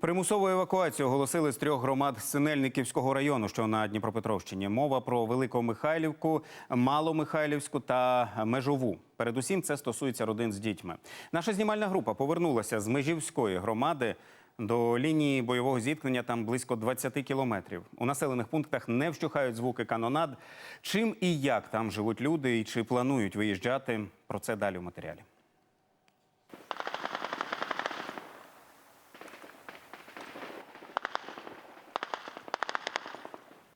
Примусову евакуацію оголосили з трьох громад Синельниківського району, що на Дніпропетровщині. Мова про Великомихайлівку, Маломихайлівську та Межову. Передусім, це стосується родин з дітьми. Наша знімальна група повернулася з Межівської громади. До лінії бойового зіткнення там близько 20 кілометрів. У населених пунктах не вщухають звуки канонад. Чим і як там живуть люди, і чи планують виїжджати? Про це далі в матеріалі.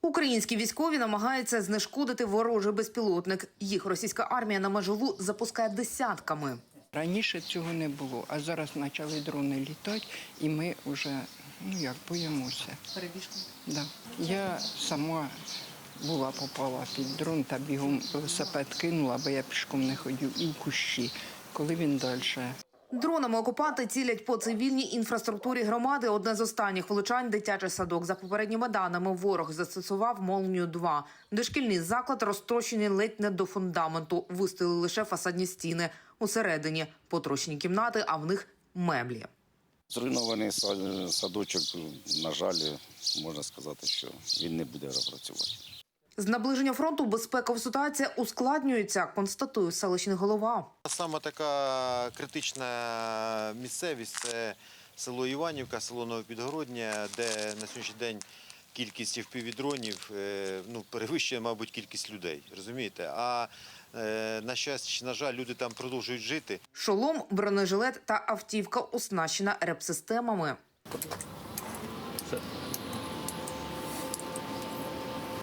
Українські військові намагаються знешкодити ворожий безпілотник. Їх російська армія на межову запускає десятками. Раніше цього не було, а зараз почали дрони літати, і ми вже ну як боїмося. Перебіжку. Да. Я сама була попала під дрон та бігом велосипед кинула, бо я пішком не ходив, і в кущі. Коли він далі. Дронами окупанти цілять по цивільній інфраструктурі громади. Одне з останніх влучань – дитячий садок. За попередніми даними, ворог застосував молнію 2 Дошкільний заклад розтрощений ледь не до фундаменту. Вистояли лише фасадні стіни. Усередині потрощені кімнати, а в них меблі. Зруйнований садочок, на жаль, можна сказати, що він не буде працювати. З наближення фронту безпекова ситуація ускладнюється, констатує селищний голова. Саме така критична місцевість це село Іванівка, село Новопідгородня, де на сьогоднішній день кількість впівдронів ну, перевищує, мабуть, кількість людей. Розумієте? А е, на щастя, на жаль, люди там продовжують жити. Шолом, бронежилет та автівка оснащена реп-системами.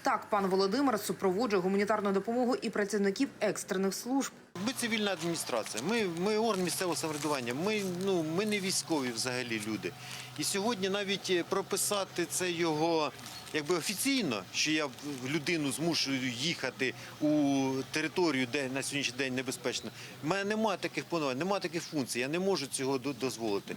Так, пан Володимир супроводжує гуманітарну допомогу і працівників екстрених служб. Ми цивільна адміністрація, ми, ми орган місцевого самоврядування, ми, ну, ми не військові взагалі люди. І сьогодні навіть е, прописати це його якби офіційно, що я людину змушую їхати у територію, де на сьогоднішній день небезпечно. У мене немає таких повноважень, немає таких функцій, я не можу цього дозволити.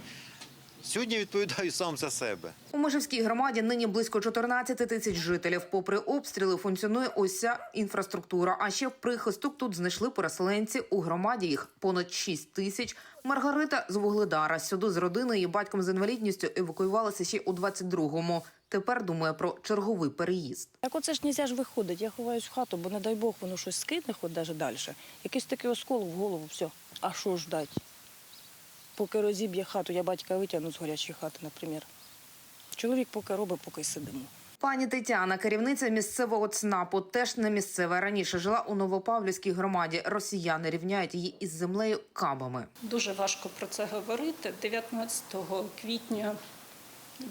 Сьогодні відповідаю сам за себе. У Межівській громаді нині близько 14 тисяч жителів. Попри обстріли, функціонує уся інфраструктура. А ще в прихисток тут знайшли переселенці. У громаді їх понад 6 тисяч. Маргарита з Вугледара сюди з родиною і батьком з інвалідністю евакуювалася ще у 22-му. Тепер думає про черговий переїзд. Так оце ж нельзя ж виходить. Я ховаюсь в хату, бо не дай Бог, воно щось скидне, хоч навіть далі. Якийсь такий оскол в голову, все. А що ж дати? Поки розіб'є хату, я батька витягну з горячої хати, наприклад. Чоловік поки робить, поки сидимо. Пані Тетяна, керівниця місцевого ЦНАПу, теж не місцева. Раніше жила у Новопавлівській громаді. Росіяни рівняють її із землею кабами. Дуже важко про це говорити. 19 квітня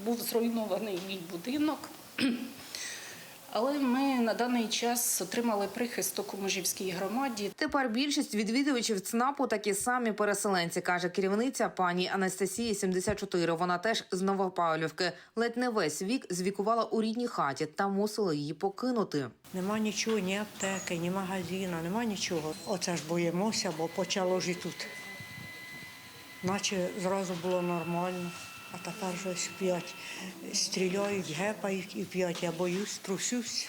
був зруйнований мій будинок. Але ми на даний час отримали прихисток у Межівській громаді. Тепер більшість відвідувачів ЦНАПу такі самі переселенці, каже керівниця пані Анастасії 74. Вона теж з Новопавлівки. Ледь не весь вік звікувала у рідній хаті та мусила її покинути. Нема нічого, ні аптеки, ні магазину, нема нічого. Оце ж боїмося, бо почало ж і тут. Наче зразу було нормально, а тепер щось п'ять стріляють, гепають і п'ять. Я боюсь, трусюсь.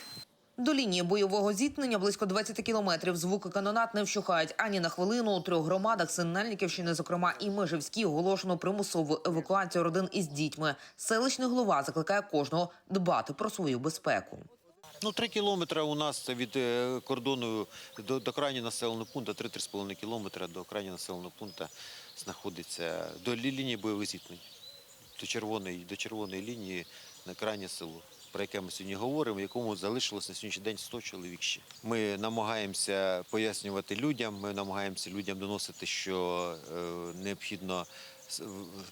До лінії бойового зіткнення близько 20 кілометрів. Звуки канонат не вщухають ані на хвилину. У трьох громадах Синельниківщини, зокрема і Межівській, оголошено примусову евакуацію родин із дітьми. Селищний голова закликає кожного дбати про свою безпеку. Ну, три кілометри у нас від е, кордону до, до крайнього населеного пункту, 3-3,5 кілометри до крайнього населеного пункту знаходиться до лінії бойових зіткнень, до червоної, до червоної лінії на крайнє село, про яке ми сьогодні говоримо, якому залишилось на сьогоднішній день 100 чоловік ще. Ми намагаємося пояснювати людям, ми намагаємося людям доносити, що е, необхідно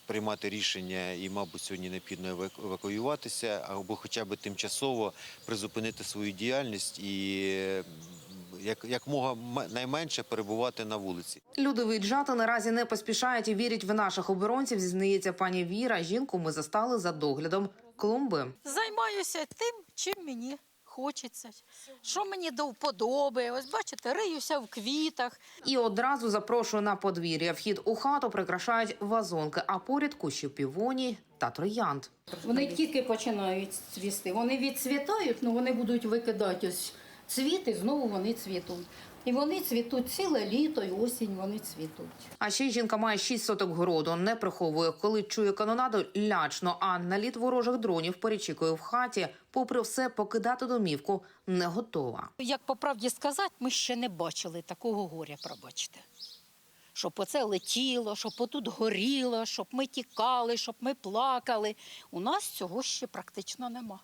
приймати рішення і, мабуть, сьогодні необхідно евакуюватися або хоча б тимчасово призупинити свою діяльність і як, як мога найменше перебувати на вулиці. Люди виїжджати наразі не поспішають і вірять в наших оборонців. Зізнається пані Віра. Жінку ми застали за доглядом клумби. Займаюся тим, чим мені хочеться, що мені до вподоби. Ось бачите, риюся в квітах. І одразу запрошую на подвір'я. Вхід у хату прикрашають вазонки, а поряд кущі півоній та троянд. Вони тільки починають цвісти. Вони відцвітають, але вони будуть викидати ось цвіти, знову вони цвітуть. І вони цвітуть ціле літо і осінь вони цвітуть. А ще жінка має 6 соток городу, не приховує, коли чує канонаду лячно, а наліт ворожих дронів перечікує в хаті. Попри все, покидати домівку не готова. Як по правді сказати, ми ще не бачили такого горя, пробачте. Щоб оце летіло, щоб отут горіло, щоб ми тікали, щоб ми плакали. У нас цього ще практично нема.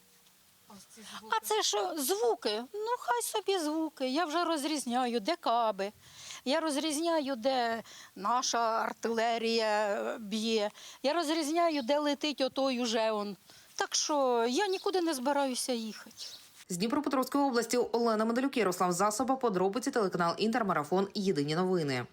А це що, звуки? Ну, хай собі звуки. Я вже розрізняю, де каби. Я розрізняю, де наша артилерія б'є. Я розрізняю, де летить отой уже он. Так що я нікуди не збираюся їхати. З Дніпропетровської області Олена Медалюк, Ярослав Засоба, подробиці телеканал Інтермарафон. Єдині новини.